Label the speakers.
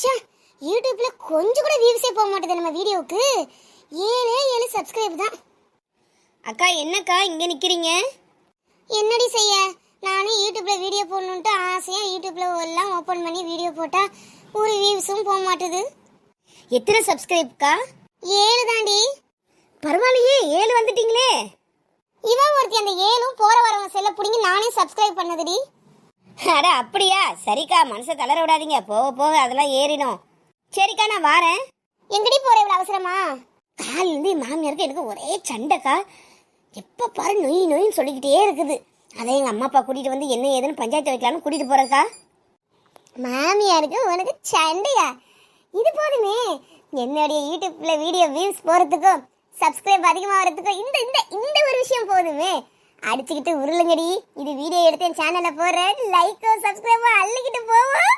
Speaker 1: ச்சே யூடியூப்ல கொஞ்சம் கூட வியூஸே போக மாட்டேது நம்ம வீடியோவுக்கு. ஏழே ஏழு சப்ஸ்கிரைப் தான்.
Speaker 2: அக்கா என்னக்கா இங்கே நிற்கிறீங்க
Speaker 1: என்னடி செய்ய? நானும் யூடியூப்ல வீடியோ போடணுன்ட்டு ஆசையா யூடியூப்ல எல்லாம் ஓப்பன் பண்ணி வீடியோ போட்டா ஒரு வியூஸும் போக மாட்டுது.
Speaker 2: எத்தனை சப்ஸ்கிரைப்க்கா
Speaker 1: ஏழு தாண்டி
Speaker 2: பரவாயில்லையே ஏழு வந்துட்டீங்களே.
Speaker 1: இவன் ஒருத்தி அந்த ஏழும் போற வரவங்க செல்ல பிடிங்கி நானே சப்ஸ்கிரைப் பண்ணதுடி.
Speaker 2: அட அப்படியா? சரிக்கா மனசை தளர விடாதீங்க. போக போக அதெல்லாம் ஏறிடும். சரிக்கா நான் வாரேன்.
Speaker 1: எங்கடி போற இவ்வளவு அவசரமா?
Speaker 2: காலிலேருந்து என் மாமியாருக்கு எனக்கு ஒரே சண்டைக்கா. எப்போ பாரு நொய் நொயின்னு சொல்லிக்கிட்டே இருக்குது. அதை எங்கள் அம்மா அப்பா கூட்டிகிட்டு வந்து என்ன ஏதுன்னு பஞ்சாயத்து வைக்கலான்னு கூட்டிகிட்டு போகிறக்கா
Speaker 1: மாமியாருக்கு உனக்கு சண்டையா? இது போதுமே. என்னுடைய யூடியூப்ல வீடியோ வியூஸ் போறதுக்கும் சப்ஸ்கிரைப் அதிகமாக வரதுக்கும் இந்த இந்த இந்த ஒரு விஷயம் போதுமே. அடிச்சுக்கிட்டு உருளுங்கடி. இது வீடியோ எடுத்து என் சேனல்ல போடுறேன். லைக்கோ சப்ஸ்கிரைபோ அள்ளிக்கிட்டு போவோம்.